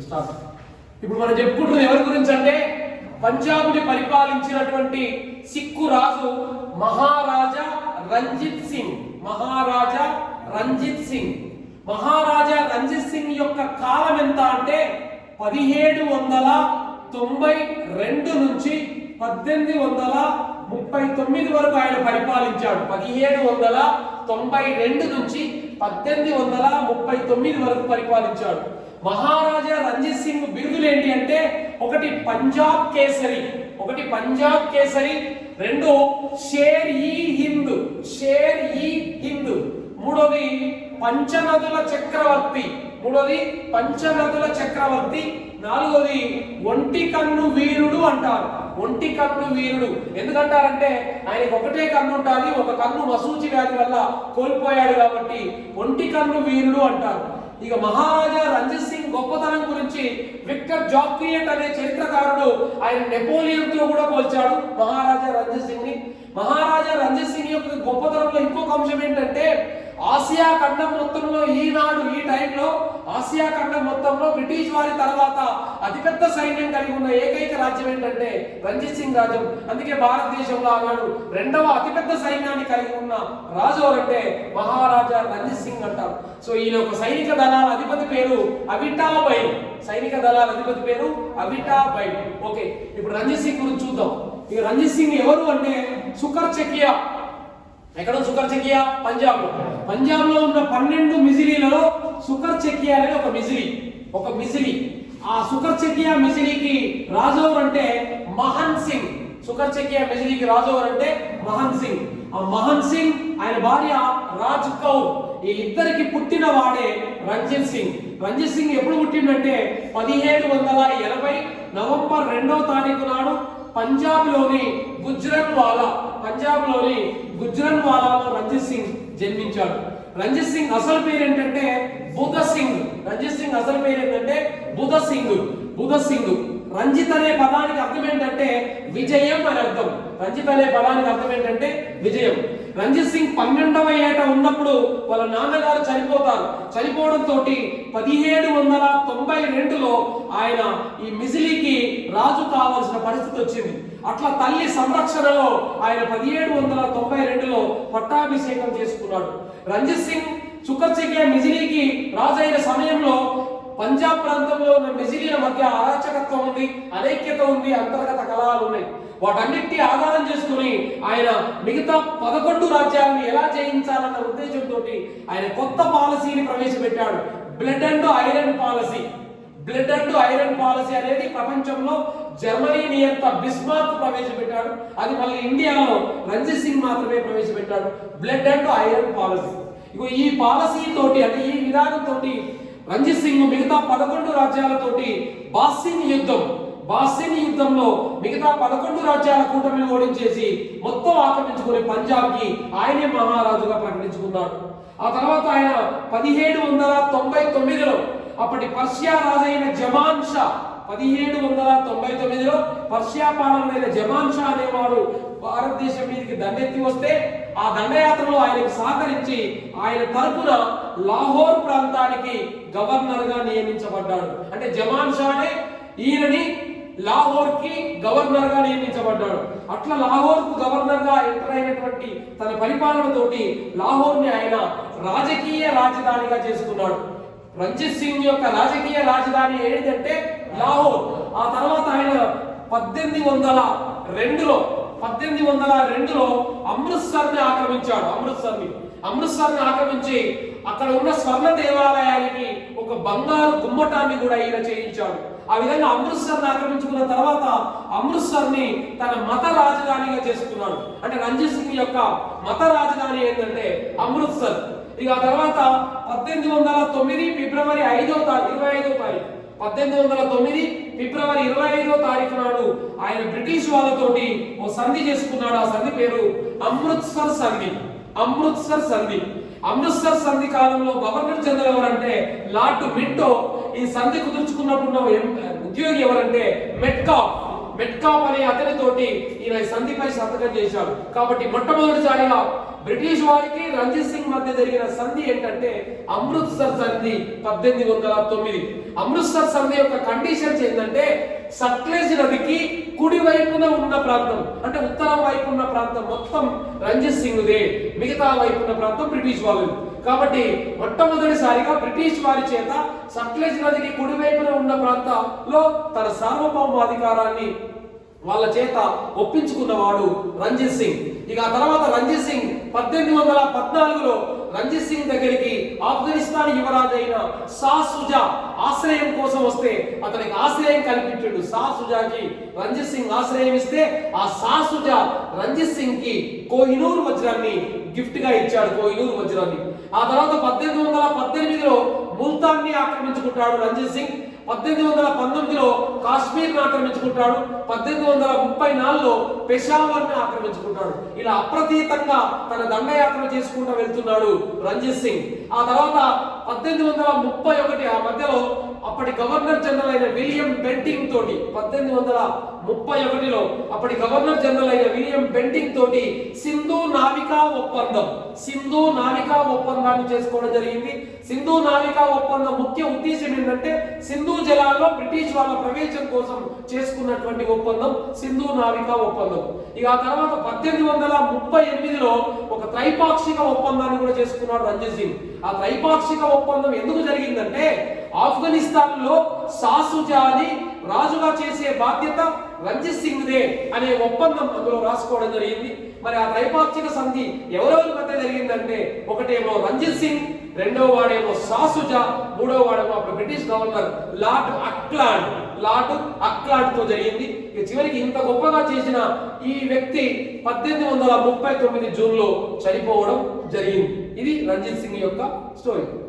Start ఇప్పుడు మనం చెప్పుకుంటున్నది ఎవరి గురించి అంటే పంజాబ్ని పరిపాలించినటువంటి సిక్కు రాజు మహారాజా రంజిత్ సింగ్. మహారాజా రంజిత్ సింగ్. మహారాజా రంజిత్ సింగ్ యొక్క కాలం ఎంత అంటే పదిహేడు వందల తొంభై రెండు నుంచి పద్దెనిమిది వందల ముప్పై తొమ్మిది వరకు ఆయన పరిపాలించాడు. పదిహేడు వందల తొంభై రెండు నుంచి పద్దెనిమిది వందల ముప్పై తొమ్మిది వరకు పరిపాలించాడు. మహారాజా రంజిత్ సింగ్ బిరుదులు ఏంటి అంటే ఒకటి పంజాబ్ కేసరి ఒకటి పంజాబ్ కేసరి రెండు షేర్ ఈ హింద్ షేర్ ఈ హింద్ మూడోది పంచనదుల చక్రవర్తి మూడోది పంచనదుల చక్రవర్తి నాలుగోది ఒంటి కన్ను వీరుడు అంటారు. ఒంటి కన్ను వీరుడు. ఎందుకంటారంటే ఆయనకు ఒకటే కన్ను ఉంటుంది ఒక కన్ను మసూచి వ్యాధి వల్ల కోల్పోయాడు కాబట్టి ఒంటి కన్ను వీరుడు అంటారు. ఇక మహారాజా రంజిత్ సింగ్ గొప్పతనం గురించి విక్టర్ జాక్రియట్ అనే చరిత్రకారుడు ఆయన నెపోలియన్తో కూడా పోల్చాడు. మహారాజా రంజిత్ సింగ్ని మహారాజా రంజిత్ సింగ్ యొక్క గొప్పతనంలో ఇంకొక అంశం ఏంటంటే ఆసియా ఖండం మొత్తంలో ఈనాడు ఈ టైంలో ఆసియా ఖండం మొత్తంలో బ్రిటిష్ వారి తర్వాత అతిపెద్ద సైన్యం కలిగి ఉన్న ఏకైక రాజ్యం ఏంటంటే రంజిత్ సింగ్ రాజ్యం అందుకే భారతదేశంలో ఆనాడు రెండవ అతిపెద్ద సైన్యాన్ని కలిగి ఉన్న రాజు ఎవరంటే మహారాజా రంజిత్ సింగ్ అంటారు. సో ఈయన ఒక సైనిక దళాల అధిపతి పేరు అవిటాబై సైనిక దళాల అధిపతి పేరు అవిటాబై ఓకే ఇప్పుడు రంజిత్ సింగ్ గురించి చూద్దాం. ఈ రంజిత్ సింగ్ ఎవరు అంటే సుకర్ చెకియా. ఎక్కడ సుకర్ చెకియా పంజాబ్. లో పంజాబ్లో ఉన్న పన్నెండు మిజిలీలలో సుకర్ చెకియా అనేది ఒక మిజిలి. ఒక మిజిలి. ఆ సుకర్ చెకియా మిజిలికి రాజోవర్ అంటే మహన్ సింగ్. సుకర్ చెకియా మిజిలికి రాజోవర్ అంటే మహన్ సింగ్. ఆ మహన్ సింగ్ ఆయన భార్య రాజ్ కౌర్. ఈ ఇద్దరికి పుట్టిన వాడే రంజిత్ సింగ్. రంజిత్ సింగ్ ఎప్పుడు పుట్టిండంటే పదిహేడు వందల ఎనభై నవంబర్ రెండవ తారీఖు నాడు పంజాబ్లోని గుజ్రన్ వాలా పంజాబ్లోని గుజ్రన్ వాలాలో రంజిత్ సింగ్ జన్మించాడు. రంజిత్ సింగ్ అసలు పేరు ఏంటంటే బుధ సింగ్. రంజిత్ సింగ్ అసలు పేరు ఏంటంటే బుధ సింగ్. బుధ సింగ్. రంజిత్ అనే పదానికి అర్థం ఏంటంటే విజయం అని అర్థం. రంజిత్ అనే పదానికి అర్థం ఏంటంటే విజయం. రంజిత్ సింగ్ పన్నెండవ ఏట ఉన్నప్పుడు వాళ్ళ నాన్నగారు చనిపోతారు. చనిపోవడంతో పదిహేడు వందల తొంభై రెండులో ఆయన ఈ మిజిలీకి రాజు కావాల్సిన పరిస్థితి వచ్చింది. అట్లా తల్లి సంరక్షణలో ఆయన పదిహేడు వందల తొంభై రెండులో పట్టాభిషేకం చేసుకున్నాడు. రంజిత్ సింగ్ చుకర్చికే మిజిలీకి రాజైన సమయంలో పంజాబ్ ప్రాంతంలో ఉన్న మిజిలీల మధ్య అరాచకత్వం ఉంది అనైక్యత ఉంది అంతర్గత కలహాలు ఉన్నాయి. వాటన్నిటిని ఆధారం చేసుకుని ఆయన మిగతా పదకొండు రాజ్యాలను ఎలా జయించాలన్న ఉద్దేశంతో ఆయన కొత్త పాలసీని ప్రవేశపెట్టాడు. Blood and iron policy blood and iron policy అనేది ప్రపంచంలో జర్మనీ నియంత బిస్మార్క్ ప్రవేశపెట్టాడు. అది మళ్ళీ ఇండియాలో రంజిత్ సింగ్ మాత్రమే ప్రవేశపెట్టాడు. బ్లడ్ అండ్ ఐరన్ పాలసీ ఇగో ఈ పాలసీ తోటి అంటే ఈ విధానం తోటి రంజిత్ సింగ్ మిగతా పదకొండు రాజ్యాలతోటి బాసిన్ యుద్ధం. బాసిన్ యుద్ధంలో మిగతా పదకొండు రాజ్యాల కూటమిని ఓడించేసి మొత్తం ఆక్రమించుకుని పంజాబ్కి ఆయనే మహారాజుగా ప్రకటించుకున్నాడు. ఆ తర్వాత ఆయన పదిహేడు వందల తొంభై తొమ్మిదిలో అప్పటి పర్షియా రాజైన జమాన్ షా పదిహేడు వందల తొంభై తొమ్మిదిలో పర్షియా పాలనైన జమాన్ షా అనేవాడు భారతదేశం మీదకి దండెత్తి వస్తే ఆ దండయాత్రలో ఆయనకు సహకరించి ఆయన తరపున లాహోర్ ప్రాంతానికి గవర్నర్గా నియమించబడ్డాడు. అంటే జమాన్ షానే ఈయనని లాహోర్కి గవర్నర్గా నియమించబడ్డాడు. అట్లా లాహోర్కు గవర్నర్గా ఎంటర్ అయినటువంటి తన పరిపాలనతోటి లాహోర్ని ఆయన రాజకీయ రాజధానిగా చేసుకున్నాడు. రంజిత్ సింగ్ యొక్క రాజకీయ రాజధాని ఏంటంటే లాహోర్. ఆ తర్వాత ఆయన పద్దెనిమిది వందల రెండులో పద్దెనిమిది వందల రెండులో అమృత్సర్ని ఆక్రమించాడు అమృత్సర్ని అమృత్సర్ని అమృత్సర్ని ఆక్రమించి అక్కడ ఉన్న స్వర్ణ దేవాలయానికి ఒక బంగారు గుమ్మటాన్ని కూడా ఈయన చేయించాడు. ఆ విధంగా అమృత్సర్ ఆక్రమించుకున్న తర్వాత అమృత్సర్ని తన మత రాజధానిగా చేసుకున్నాడు. అంటే రంజిత్ సింగ్ యొక్క మత రాజధాని ఏంటంటే అమృత్సర్ ఇక ఆ తర్వాత పద్దెనిమిది వందల తొమ్మిది ఫిబ్రవరి ఐదో తారీఖు ఇరవై ఐదో తారీఖు పద్దెనిమిది వందల తొమ్మిది ఫిబ్రవరి ఇరవై ఐదో తారీఖు నాడు ఆయన బ్రిటిష్ వాళ్ళతోటి ఓ సంధి చేసుకున్నాడు. ఆ సంధి పేరు అమృత్సర్ సంధి. అమృత్సర్ సంధి. అమృత్సర్ సంధి కాలంలో గవర్నర్ జనరల్ ఎవరంటే లార్డ్ మింటో ఈ సంధి కుదుర్చుకున్నప్పుడు ఉద్యోగి ఎవరంటే మెట్కాఫ్. మెట్కాప్ అనే అతనితోటి ఈయన సంధిపై సంతకం చేశాడు. కాబట్టి మొట్టమొదటిసారిగా బ్రిటిష్ వారికి రంజిత్ సింగ్ మధ్య జరిగిన సంధి ఏంటంటే అమృత్సర్ సంధి పద్దెనిమిది వందల తొమ్మిది. అమృత్సర్ సంధి యొక్క కండిషన్స్ ఏంటంటే సట్లెజ్ నదికి కుడి వైపున ఉన్న ప్రాంతం అంటే ఉత్తరం వైపు ఉన్న ప్రాంతం మొత్తం రంజిత్ సింగ్దే. మిగతా వైపు ఉన్న ప్రాంతం బ్రిటిష్ వాళ్ళు కాబట్టి మొట్టమొదటిసారిగా బ్రిటిష్ వారి చేత సట్లెజ్ నదికి కుడివైపున ఉన్న ప్రాంతంలో తన సార్వభౌమాధికారాన్ని వాళ్ళ చేత ఒప్పించుకున్నవాడు రంజిత్ సింగ్. ఇక ఆ తర్వాత రంజిత్ సింగ్ పద్దెనిమిది వందల పద్నాలుగులో రంజిత్ సింగ్ దగ్గరికి ఆఫ్ఘనిస్తాన్ యువరాజు అయిన షా సుజా ఆశ్రయం కోసం వస్తే అతనికి ఆశ్రయం కల్పించాడు. షా సుజాకి రంజిత్ సింగ్ ఆశ్రయం ఇస్తే ఆ షా సుజా రంజిత్ సింగ్కి కోహినూర్ వజ్రాన్ని గిఫ్ట్గా ఇచ్చాడు కోహినూర్ వజ్రాన్ని ఆ తర్వాత పద్దెనిమిది వందల పద్దెనిమిదిలో ముల్తాన్ని ఆక్రమించుకుంటాడు రంజిత్ సింగ్. పద్దెనిమిది వందల పంతొమ్మిదిలో కాశ్మీర్ ఆక్రమించుకుంటాడు. పద్దెనిమిది వందల ముప్పై నాలుగులో పెషావర్ని ఆక్రమించుకుంటాడు. ఇలా అప్రతీతంగా తన దండయాత్ర చేసుకుంటూ వెళ్తున్నాడు రంజిత్ సింగ్. ఆ తర్వాత పద్దెనిమిది వందల ముప్పై ఒకటి ఆ మధ్యలో అప్పటి గవర్నర్ జనరల్ అయిన విలియం బెంటింగ్ తోటి పద్దెనిమిది వందల ముప్పై ఒకటిలో అప్పటి గవర్నర్ జనరల్ అయిన విలియం బెంటింగ్ తోటి సింధు నావికా ఒప్పందం సింధు నావికా ఒప్పందాన్ని చేసుకోవడం జరిగింది. సింధు నావికా ఒప్పందం ముఖ్య ఉద్దేశం ఏంటంటే సింధు జలాల్లో బ్రిటిష్ వాళ్ళ ప్రవేశం కోసం చేసుకున్నటువంటి ఒప్పందం సింధు నావికా ఒప్పందం. ఇక ఆ తర్వాత పద్దెనిమిది వందల ముప్పై ఎనిమిదిలో ఒక త్రైపాక్షిక ఒప్పందాన్ని కూడా చేసుకున్నాడు రంజిత్ సింగ్. ఆ త్రైపాక్షిక ఒప్పందం ఎందుకు జరిగిందంటే ఆఫ్ఘనిస్తాన్లో సాసుజాని రాజుగా చేసే బాధ్యత రంజిత్ సింగ్ దే అనే ఒప్పందం అందులో రాసుకోవడం జరిగింది. మరి ఆ త్రైపాక్షిక సంధి ఎవరెవరి మధ్య జరిగిందంటే ఒకటేమో రంజిత్ సింగ్ రెండో వాడేమో సాసుజా మూడో వాడేమో అప్పుడు British governor Lord Auckland Lord అక్లాండ్తో జరిగింది చివరికి ఇంత గొప్పగా చేసిన ఈ వ్యక్తి పద్దెనిమిది వందల ముప్పై తొమ్మిది జూన్లో చనిపోవడం జరిగింది. ఇది రంజిత్ సింగ్ యొక్క స్టోరీ.